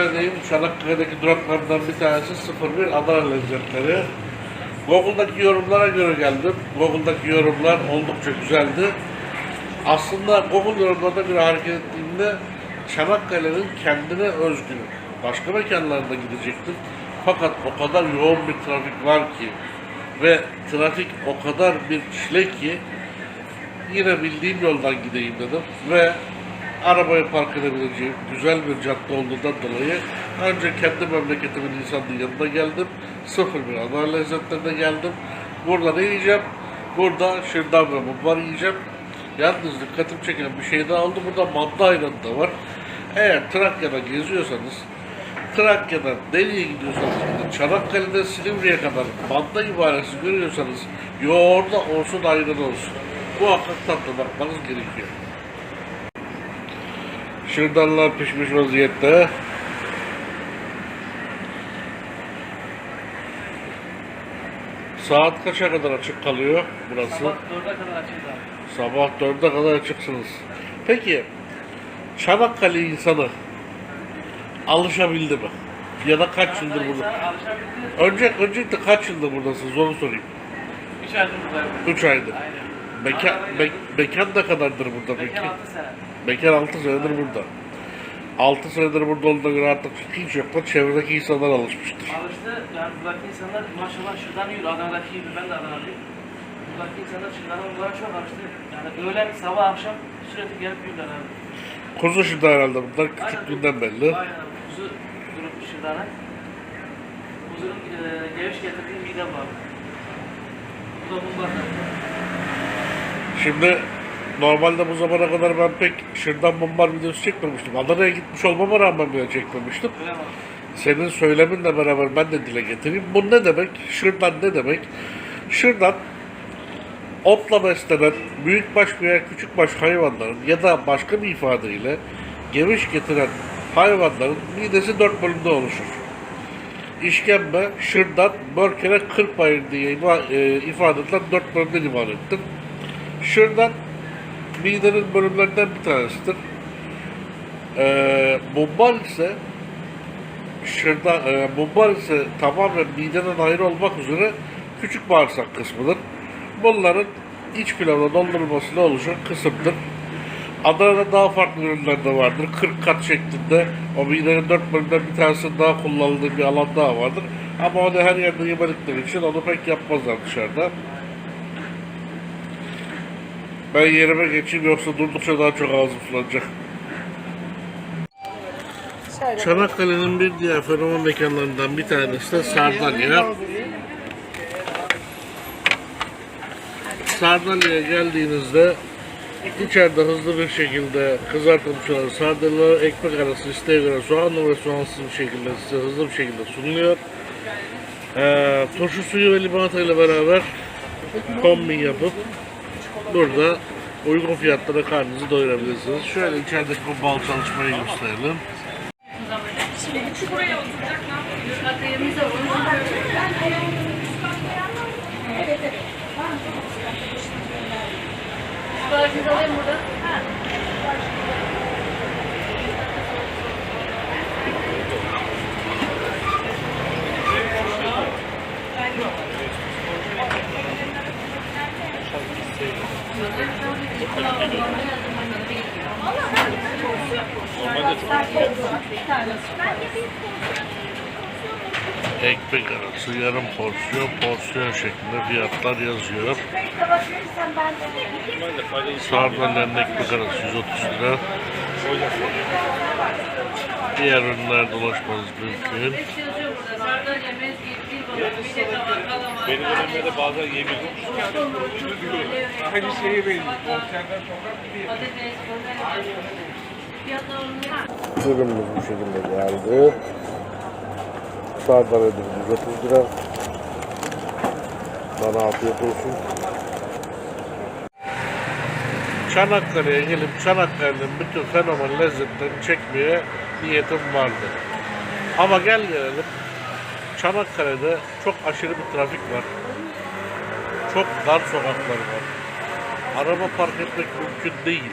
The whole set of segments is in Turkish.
Çanakkale'deyim. Çanakkale'deki duraklardan bir tanesi 01 Adana Lezzetleri. Google'daki yorumlara göre geldim. Google'daki yorumlar oldukça güzeldi. Aslında Google yorumlarına göre hareket ettiğimde Çanakkale'nin kendine özgü başka mekanlarda gidecektim. Fakat o kadar yoğun bir trafik var ki ve trafik o kadar bir çile ki yine bildiğim yoldan gideyim dedim ve arabayı park edebileceğim güzel bir cadde olduğundan dolayı önce kendi memleketimin insanının yanına geldim. 01 Adana Lezzetlerine geldim. Burada ne yiyeceğim? Burada şırdan ve mumbar yiyeceğim. Yalnız dikkatim çeken bir şey daha oldu. Burada manda ayranı da var. Eğer Trakya'da geziyorsanız Trakya'dan nereye gidiyorsanız gidin. Çanakkale'den Silivri'ye kadar manda ibaresi görüyorsanız yoğurda olsun ayran olsun. Hakikaten tadına bakmanız gerekiyor. Şırdanlar pişmiş vaziyette. Saat kaça kadar açık kalıyor burası? Sabah 4'e kadar abi. Sabah 4'e kadar açıksınız. Peki Çanakkale insanı alışabildi mi? Ya da kaç yıldır burada? Alışabildi. Önce, öncelikle kaç yıldır buradasınız onu sorayım. 3 aydır buradayım. 3 aydır. Aynen. Mekan, gittim. mekan ne kadardır burada peki? Bekar 6 sene. Bekar 6 senedir burada. 6 senedir burada olduğuna göre artık hiç yoktan çevredeki insanlar alışmıştır. Alıştı. Yani buradaki insanlar maşallah şırdan yiyor. Adana'daki gibi ben de Adana'lıyım. Buradaki insanlar şırdana bunlara çok alıştı. Yani öğlen, sabah, akşam sürekli gelip yiyorlar abi. Kuzu şurada herhalde bunlar küçüklüğünden belli. Aynen. Kuzu durup şırdana. Kuzunun e, geviş getirdiği mide var. Bu da mumbar tabii. Şimdi normalde bu zamana kadar ben pek şırdan mumbar videosu çekmemiştim. Adana'ya gitmiş olmama rağmen bile çekmemiştim. Senin söyleminle beraber ben de dile getireyim. Bu ne demek? Şırdan ne demek? Şırdan otla beslenen büyükbaş veya küçükbaş hayvanların ya da başka bir ifadeyle geviş getiren hayvanların midesi dört bölümde oluşur. İşkembe, şırdan, börkere, kırkbayır diye ima- e, ifade edilen dört bölümden ibarettir. Şırdan midenin bölümlerinden bir tanesidir. E, mumbar ise şırdan, e, mumbar ise tamamen mideden ayrı olmak üzere küçük bağırsak kısmıdır. Bunların iç pilavla doldurulmasıyla oluşan kısımdır. Adana'da daha farklı ürünler de vardır. 40 kat şeklinde o midenin dört bölümden bir tanesinin daha kullanıldığı bir alan daha vardır. Ama onu her yerde yemedikleri için onu pek yapmazlar dışarıda. Ben yerime geçeyim yoksa durdukça daha çok ağzım sulanacak. Çanakkale'nin bir diğer fenomen mekanlarından bir tanesi de Sardalya. Sardalya'ya geldiğinizde içeride hızlı bir şekilde kızartılmış olan sardalyalar ekmek arası isteğe göre soğanlı ve soğansız bir şekilde size hızlı bir şekilde sunuluyor. Ee, turşu suyu ve limonata ile beraber kombin yapıp burada uygun fiyatlara karnınızı doyurabilirsiniz. Şöyle içerideki bu bal çalışmayı gösterelim. Siparişinizi alayım burada. Ekmek arası yarım porsiyon, porsiyon şeklinde fiyatlar yazıyor. Sardalyanın ekmek arası 130 lira. Diğer ürünler dolaşmanız mümkün. De. Benim dönemde bazen yemiyorum. Aynı şeyi benim. Konserden sonra bir. Ürünümüz bu şekilde geldi. Sardalya dürümümüz 30 lira. Bana afiyet olsun. Çanakkale'ye gelip Çanakkale'nin bütün fenomen lezzetlerini çekmeye niyetim vardı. Ama gel gelelim Çanakkale'de çok aşırı bir trafik var. Çok dar sokaklar var. Araba park etmek mümkün değil.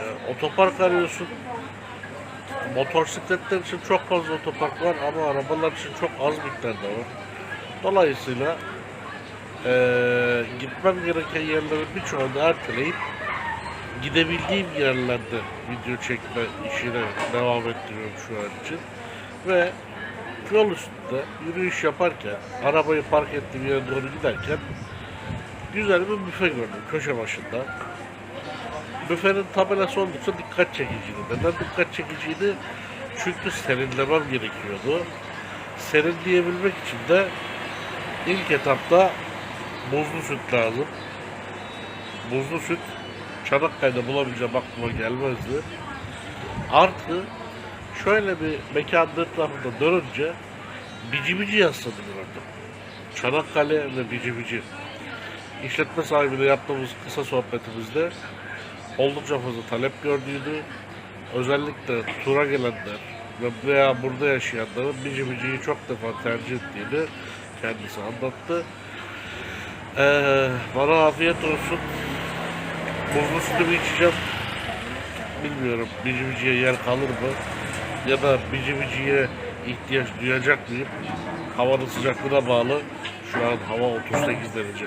Ee, otopark arıyorsun. motosikletler için çok fazla otopark var ama arabalar için çok az miktarda var. Dolayısıyla eee gitmem gereken yerlerin birçoğunu erteleyip gidebildiğim yerlerde video çekme işine devam ettiriyorum şu an için. Ve yol üstünde yürüyüş yaparken, arabayı park ettiğim yere doğru giderken güzel bir büfe gördüm köşe başında. Büfenin tabelası oldukça dikkat çekiciydi. Neden dikkat çekiciydi? Çünkü serinlemem gerekiyordu. Serinleyebilmek için de ilk etapta buzlu süt lazım. Buzlu süt Çanakkale'de bulabileceğim aklıma gelmezdi. Artı şöyle bir mekanın etrafında dönünce bici bici yazısını gördüm. Çanakkale ve bici bici. İşletme sahibiyle yaptığımız kısa sohbetimizde oldukça fazla talep gördüğünü, özellikle tura gelenler ve veya burada yaşayanların bici biciyi çok defa tercih ettiğini kendisi anlattı. Ee, bana afiyet olsun. Buzlu sütümü içeceğim. Bilmiyorum bici biciye yer kalır mı? Ya da bici biciye ihtiyaç duyacak mıyım? Havanın sıcaklığına bağlı. Şu an hava 38 derece.